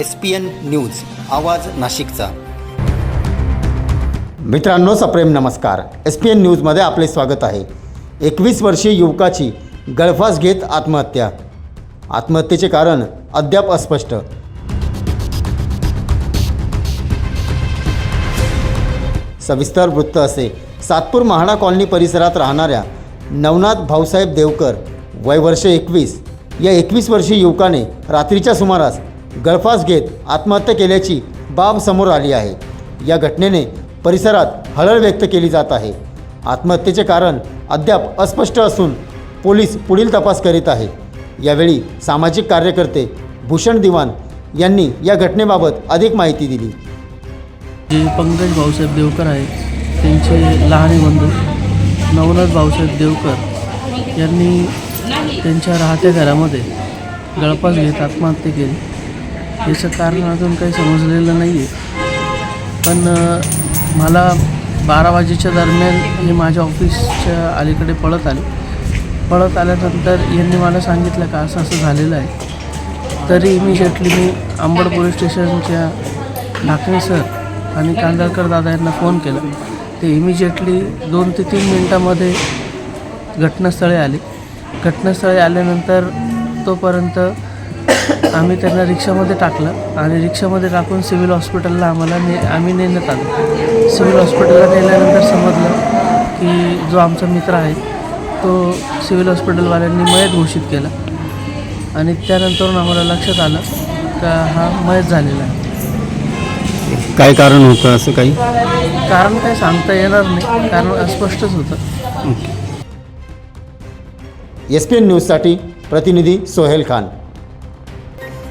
S P N news आवाज नाशिकचा. मित्रांनो सप्रेम नमस्कार. एस पी एन न्यूजमध्ये आपले स्वागत आहे. एकवीस वर्षीय युवकाची गळफास घेत आत्महत्या. आत्महत्येचे कारण अद्याप अस्पष्ट. सविस्तर वृत्त असे. सातपूर महाडा कॉलनी परिसरात राहणाऱ्या नवनाथ भाऊसाहेब देवकर वय वर्ष एकवीस. या एकवीस वर्षीय युवकाने रात्रीच्या सुमारास गळफास घेत आत्महत्या केल्याची बाब समोर आली आहे. या घटनेने परिसरात हळहळ व्यक्त केली जात आहे. आत्महत्येचे कारण अद्याप अस्पष्ट असून पोलीस पुढील तपास करीत आहे. यावेळी सामाजिक कार्यकर्ते भूषण दिवाण यांनी या घटनेबाबत अधिक माहिती दिली. जे पंकज भाऊसाहेब देवकर आहे त्यांचे लहाने बंधू नवनाथ भाऊसाहेब देवकर यांनी त्यांच्या राहत्या घरामध्ये गळपास घेत आत्महत्या केली. याचं कारण अजून काही समजलेलं नाही आहे पण मला बारा वाजेच्या दरम्यान हे माझ्या ऑफिसच्या अलीकडे पळत आले. पळत आल्यानंतर यांनी मला सांगितलं का असं असं झालेलं आहे. तरी इमिजिएटली मी आंबड पोलीस स्टेशनच्या ढाकणे सर आणि कांदळकर दादा यांना फोन केला. ते इमिजिएटली दोन ते तीन मिनटामध्ये घटनास्थळी आले. घटनास्थळी आल्यानंतर तोपर्यंत आम्ही त्यांना रिक्षामध्ये टाकलं आणि रिक्षामध्ये टाकून सिव्हिल हॉस्पिटलला आम्हाला ने आम्ही नेण्यात आलो. सिव्हिल हॉस्पिटलला नेल्यानंतर समजलं की जो आमचा मित्र आहे तो सिव्हिल हॉस्पिटलवाल्यांनी मयत घोषित केला. आणि त्यानंतर आम्हाला लक्षात आलं का हा मयत झालेला आहे. काय कारण होतं असं काही? कारण काय सांगता येणार नाही. कारण अस्पष्टच होतं. एस पी एन न्यूजसाठी प्रतिनिधी सोहेल खान.